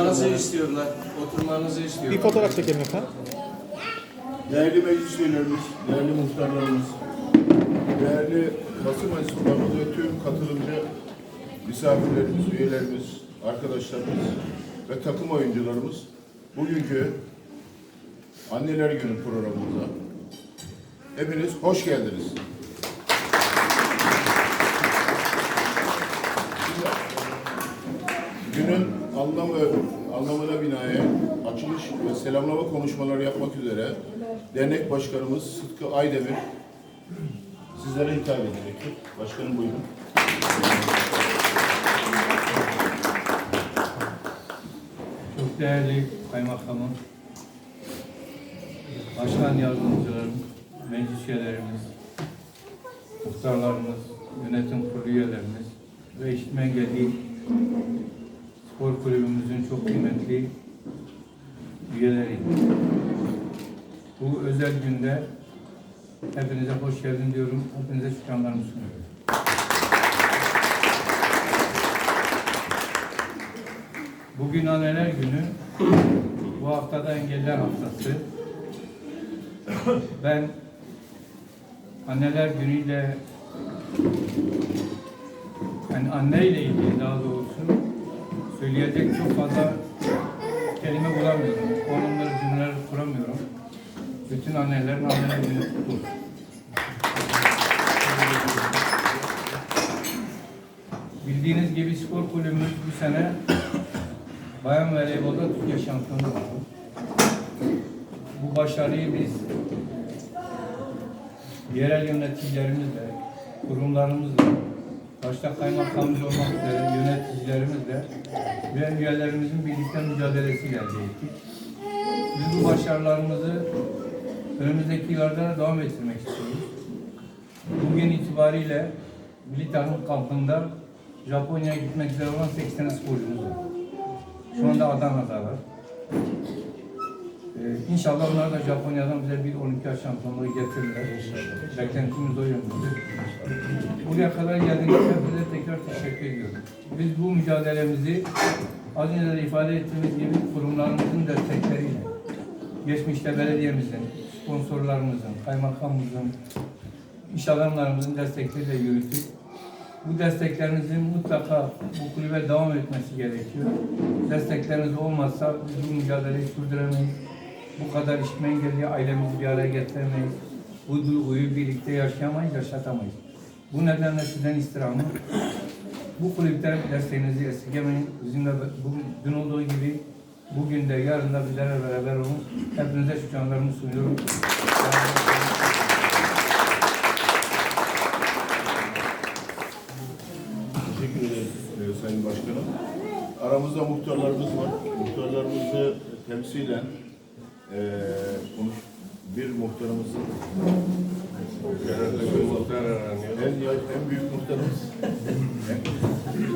Oturmanızı istiyorlar. Oturmanızı Bir istiyorlar. fotoğraf çekelim efendim. Değerli meclis üyelerimiz, değerli muhtarlarımız, değerli basın mensuplarımız ve tüm katılımcı misafirlerimiz, üyelerimiz, arkadaşlarımız ve takım oyuncularımız bugünkü Anneler Günü programımıza hepiniz hoş geldiniz. Günün anlam ve anlamına binaen açılış ve selamlama konuşmaları yapmak üzere dernek başkanımız Sıtkı Aydemir sizlere hitap edecektir. Başkanım buyurun. Çok değerli kaymakamım, başkan yardımcılarım, meclis üyelerimiz, muhtarlarımız, yönetim kurulu üyelerimiz ve işitme engelli spor kulübümüzün çok kıymetli üyeleri. Bu özel günde hepinize hoş geldin diyorum. Hepinize şükranlarımı sunuyorum. Bugün Anneler Günü, bu haftada Engeller Haftası. Ben Anneler Günü'yle yani anneyle ilgili daha doğrusu söyleyecek çok fazla kelime bulamıyorum. Onları cümleler kuramıyorum. Bütün annelerin anneler günü kutlu. Bildiğiniz gibi spor kulübümüz bu sene Bayan voleybolda Türkiye şampiyonu oldu. Bu başarıyı biz yerel yöneticilerimizle, kurumlarımızla, başta kaymakamımız olmak üzere yöneticilerimizle ve üyelerimizin birlikte mücadelesiyle elde. Biz bu başarılarımızı önümüzdeki yıllarda devam ettirmek istiyoruz. Bugün itibariyle milli takım kampında Japonya'ya gitmek üzere olan 80 sporcumuz var. Şu anda Adana'dalar. Ee, inşallah onlar da Japonya'dan bize bir olimpiyat şampiyonluğu getirirler. Beklentimiz o yönde. Buraya kadar geldiğiniz için hepinize tekrar teşekkür ediyorum. Biz bu mücadelemizi az önce de ifade ettiğimiz gibi kurumlarımızın destekleriyle, geçmişte belediyemizin, sponsorlarımızın, kaymakamımızın, iş adamlarımızın destekleriyle yürüttük. Bu desteklerinizin mutlaka bu kulübe devam etmesi gerekiyor. Destekleriniz olmazsa biz bu mücadeleyi sürdüremeyiz. Bu kadar işitme engelli ailemizi bir araya getiremeyiz. Bu duyguyu birlikte yaşayamayız, yaşatamayız. Bu nedenle sizden istirhamım. Bu kulüpten desteğinizi esirgemeyin. Bizimle bugün dün olduğu gibi bugün de yarın da bizlerle beraber olun. Hepinize şükranlarımı sunuyorum. Teşekkür ederiz e, Sayın Başkanım. Aramızda muhtarlarımız var. Muhtarlarımızı temsilen konuş bir muhtarımızın herhalde bir muhtar aranıyor. En, en büyük muhtarımız.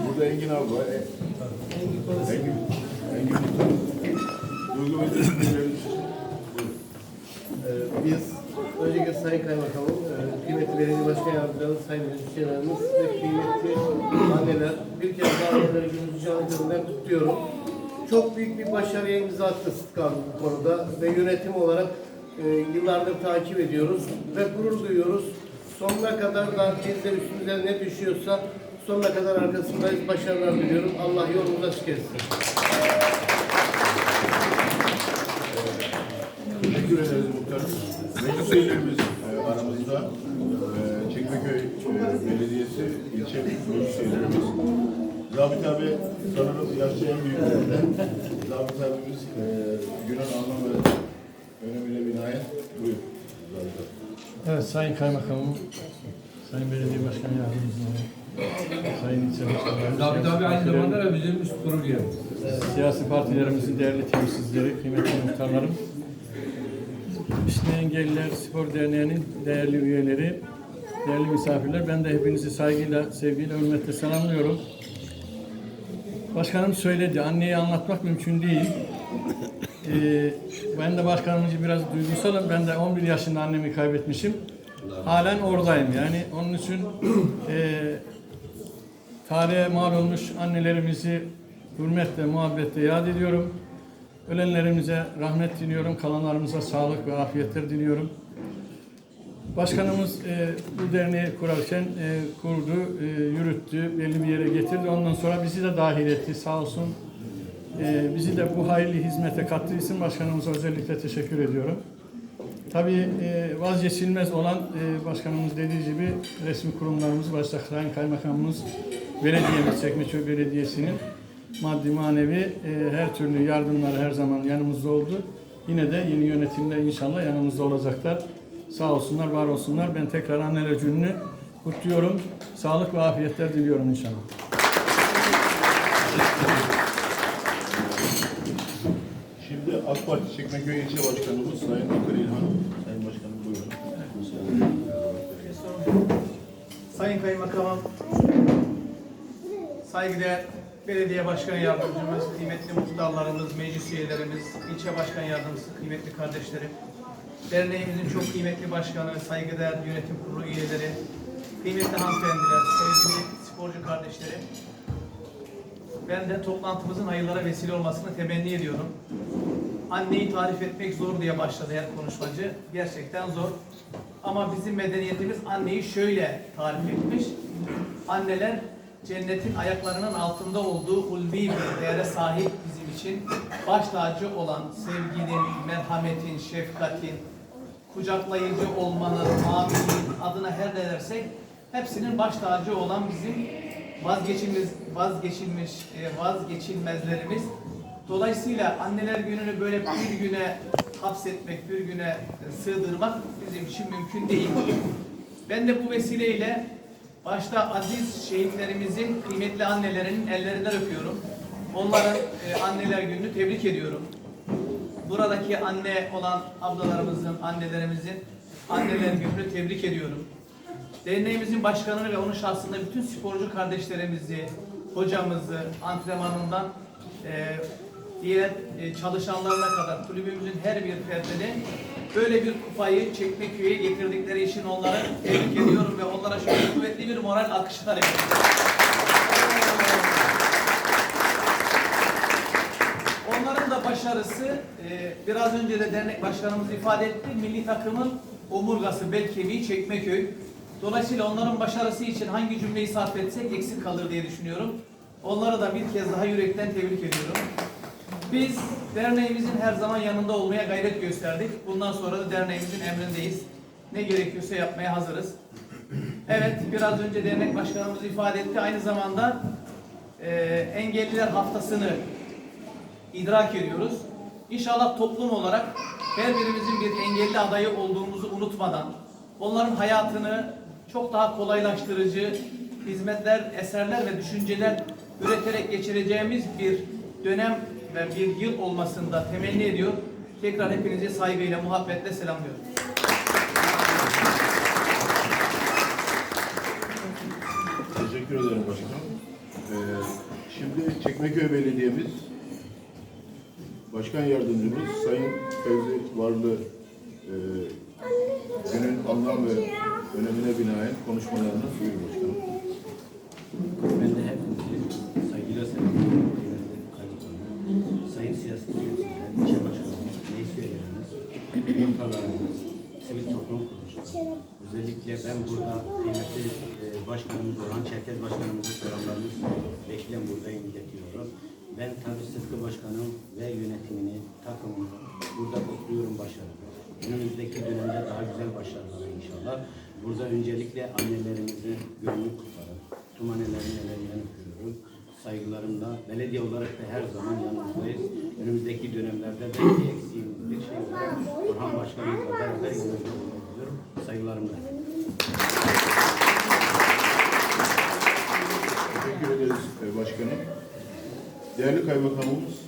Burada Engin abi var. Engin, Engin muhtarım. Duygu. Ee, Biz öncelikle Sayın Kaymakamım, e, kıymetli belediye başkan yardımcılarımız, sayın meclisçilerimiz ve kıymetli anneler, bir kez daha anneler gününüzü canı gönülden kutluyorum. Çok büyük bir başarıya imza attı Sıtkı abi bu konuda ve yönetim olarak e, yıllardır takip ediyoruz ve gurur duyuyoruz. Sonuna kadar da bizler üstümüze ne düşüyorsa sonuna kadar arkasındayız. Başarılar diliyorum. Allah yolumuzu açık etsin. Teşekkür ederiz muhtarım. Meclis üyelerimiz e, aramızda. E, Çekmeköy e, Belediyesi ilçe meclis üyelerimiz. Zabit abi sanırım yaşça en büyüklerden. Zabit abimiz e, günün anlam ve önemine binaen buyur. Zabit abi. Evet Sayın Kaymakamım, Sayın Belediye Başkan Yardımcıları, Sayın İlçe Başkanları, Tabii tabii aynı zamanda da bizim üst kurul üyemiz. siyasi partilerimizin değerli temsilcileri, kıymetli muhtarlarım, İşte Engelliler Spor Derneği'nin değerli üyeleri, değerli misafirler, ben de hepinizi saygıyla, sevgiyle, hürmetle selamlıyorum. Başkanım söyledi, anneyi anlatmak mümkün değil. Ee, ben de başkanımız biraz duygusalım. Ben de 11 yaşında annemi kaybetmişim. Halen oradayım yani. Onun için e, tarihe mal olmuş annelerimizi hürmetle, muhabbetle yad ediyorum. Ölenlerimize rahmet diliyorum, kalanlarımıza sağlık ve afiyetler diliyorum. Başkanımız e, bu derneği kurarken e, kurdu, e, yürüttü, belli bir yere getirdi. Ondan sonra bizi de dahil etti sağ olsun. E, bizi de bu hayırlı hizmete kattığı için başkanımıza özellikle teşekkür ediyorum. Tabii e, vazgeçilmez olan e, başkanımız dediği gibi resmi kurumlarımız, başta Sayın Kaymakamımız, belediyemiz, Çekmeköy Belediyesi'nin maddi manevi e, her türlü yardımları her zaman yanımızda oldu. Yine de yeni yönetimde inşallah yanımızda olacaklar. Sağ olsunlar, var olsunlar. Ben tekrar anneler gününü kutluyorum. Sağlık ve afiyetler diliyorum inşallah. Şimdi AK Parti Çekmeköy İlçe Başkanımız Sayın Akar İlhan. Sayın Başkanım buyurun. Sayın Kaymakamım, saygıdeğer belediye başkan yardımcımız, kıymetli muhtarlarımız, meclis üyelerimiz, ilçe başkan yardımcısı, kıymetli kardeşlerim, derneğimizin çok kıymetli başkanı, saygıdeğer yönetim kurulu üyeleri, kıymetli hanımefendiler, sevgili sporcu kardeşlerim, ben de toplantımızın hayırlara vesile olmasını temenni ediyorum. Anneyi tarif etmek zor diye başladı her konuşmacı. Gerçekten zor. Ama bizim medeniyetimiz anneyi şöyle tarif etmiş. Anneler cennetin ayaklarının altında olduğu ulvi bir değere sahip bizim için. Baş tacı olan sevginin, merhametin, şefkatin, kucaklayıcı olmanın, amiliğin adına her ne dersek hepsinin baş tacı olan bizim vazgeçilmez, vazgeçilmiş, e, vazgeçilmezlerimiz. Dolayısıyla anneler gününü böyle bir güne hapsetmek, bir güne e, sığdırmak bizim için mümkün değil. Ben de bu vesileyle başta aziz şehitlerimizin kıymetli annelerinin ellerinden öpüyorum. Onların e, anneler gününü tebrik ediyorum. Buradaki anne olan ablalarımızın, annelerimizin anneler gününü tebrik ediyorum. Derneğimizin başkanını ve onun şahsında bütün sporcu kardeşlerimizi, hocamızı, antrenmanından e, diğer e, çalışanlarına kadar kulübümüzün her bir ferdini böyle bir kupayı Çekmeköy'e getirdikleri için onları tebrik ediyorum ve onlara şöyle kuvvetli bir moral talep ediyorum. Onların da başarısı e, biraz önce de dernek başkanımız ifade etti. Milli takımın omurgası, bel kemiği Çekmeköy. Dolayısıyla onların başarısı için hangi cümleyi sarf etsek eksik kalır diye düşünüyorum. Onları da bir kez daha yürekten tebrik ediyorum. Biz derneğimizin her zaman yanında olmaya gayret gösterdik. Bundan sonra da derneğimizin emrindeyiz. Ne gerekiyorsa yapmaya hazırız. Evet, biraz önce dernek başkanımız ifade etti. Aynı zamanda e, engelliler haftasını idrak ediyoruz. İnşallah toplum olarak her birimizin bir engelli adayı olduğumuzu unutmadan onların hayatını çok daha kolaylaştırıcı hizmetler, eserler ve düşünceler üreterek geçireceğimiz bir dönem ve bir yıl olmasında temenni ediyor. Tekrar hepinizi saygıyla, muhabbetle selamlıyorum. Teşekkür ederim başkanım. Ee, şimdi Çekmeköy Belediye'miz Başkan Yardımcımız Sayın Fevzi Varlı e, günün anlam ve önemine binaen konuşmalarını buyurun başkanım. Ben de hepinizi saygıyla selamlıyorum. Kıymetli siyasi temsilciler, ilçe başkanımız, meclis üyelerimiz, toplum kuruluşları. Özellikle ben burada kıymetli e, başkanımız olan Çerkez Başkanımızı selamlarımı bekleyen buradayım iletiyorum. Ben tabii Sıtkı Başkanım ve yönetimini, takımını burada kutluyorum başarılı. Önümüzdeki dönemde daha güzel başarılar inşallah. Burada öncelikle annelerimizi gönlü kutlarım. Tüm annelerin ellerinden öpüyorum. Saygılarımla belediye olarak da her zaman yanınızdayız. Önümüzdeki dönemlerde belki eksiğimiz bir şey var. Orhan Başkanımızla beraber yanınızda olmak. Saygılarımla. Teşekkür ederiz e, başkanım. Değerli kaymakamımız